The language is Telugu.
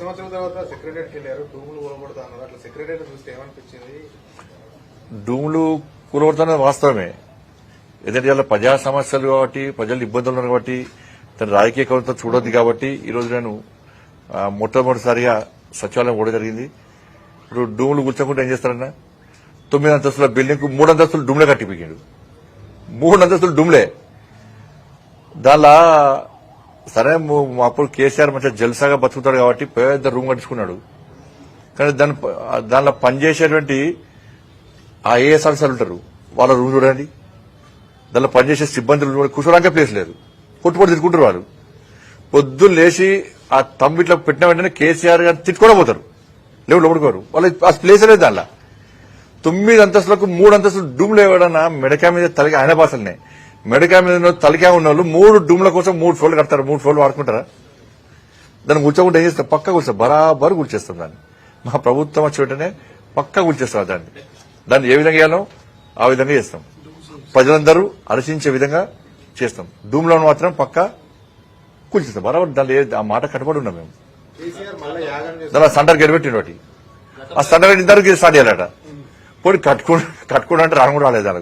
సంవత్సరాల తర్వాత సెక్రటరీకి వెళ్ళారు. డూములు కొనబడతా అన్నారు. అట్లా సెక్రటరీ చూస్తే ఏమనిపించింది? డూములు కూలగొడుతున్నది వాస్తవమే. ఎందుకంటే ఇలా ప్రజా సమస్యలు కాబట్టి ప్రజలు ఇబ్బందులు ఉన్నారు కాబట్టి తన రాజకీయ కవంతో చూడొద్దు కాబట్టి ఈరోజు నేను మొట్టమొదటిసారిగా సచివాలయం కూడా జరిగింది. ఇప్పుడు డూములు కూర్చోకుండా ఏం చేస్తారన్నా? తొమ్మిది అంతస్తుల బిల్డింగ్ మూడు అంతస్తులు డూమ్లే కట్టిపోయాడు మూడు అంతస్తులు డూమ్లే. దానిలా సరే అప్పుడు కేసీఆర్ మంచిగా జల్సాగా బతుకుతాడు కాబట్టి పెద్ద రూమ్ కట్టించుకున్నాడు. కానీ దాని దానిలో పనిచేసేటువంటి ఆ ఏఎస్ ఆఫీసర్లు ఉంటారు? వాళ్ళ రూమ్ చూడండి. దానిలో పనిచేసే సిబ్బందులు కూర్చోడానికి ప్లేస్ లేదు. పొట్టుపొట్టు తిట్టుకుంటారు వాళ్ళు. పొద్దున్న లేచి ఆ తమ్ము ఇట్లా పెట్టిన వెంటనే కేసీఆర్ గారు తిట్టుకోవడం పోతారు. లేవు లోపడుకోరు వాళ్ళు ఆ ప్లేస్ లేదు దానిలో. తొమ్మిది అంతస్తులకు మూడు అంతస్తులు డూమ్ లేవడన్నా మెడకా మీద తలకి ఆయన భాషలనే మెడకా మీద ఉన్న ఉన్న వాళ్ళు మూడు డూమ్ల కోసం మూడు ఫోన్లు కడతారు. మూడు ఫోన్లు వాడుకుంటారా? దాన్ని కూర్చోకుండా ఏం చేస్తారు? పక్క కూర్చో బరాబర్ కూర్చేస్తాం దాన్ని. మా ప్రభుత్వం వచ్చి వెంటనే పక్క కూర్చేస్తారు దాన్ని. దాన్ని ఏ విధంగా చేయాలో ఆ విధంగా చేస్తాం. ప్రజలందరూ హర్షించే విధంగా చేస్తాం. డూమ్లో మాత్రం పక్క కూల్చేస్తాం బరాబర్ దాన్ని ఆ మాట కట్టుబడి ఉన్నాం మేము. దాని సండర్ గెలిపెట్టిన ఒకటి. ఆ సండర్ ఇంతవరకు స్టార్ట్ చేయాలట. పోనీ కట్టుకుని కట్టుకోవడానికి రాను కూడా రాలేదు దానికి.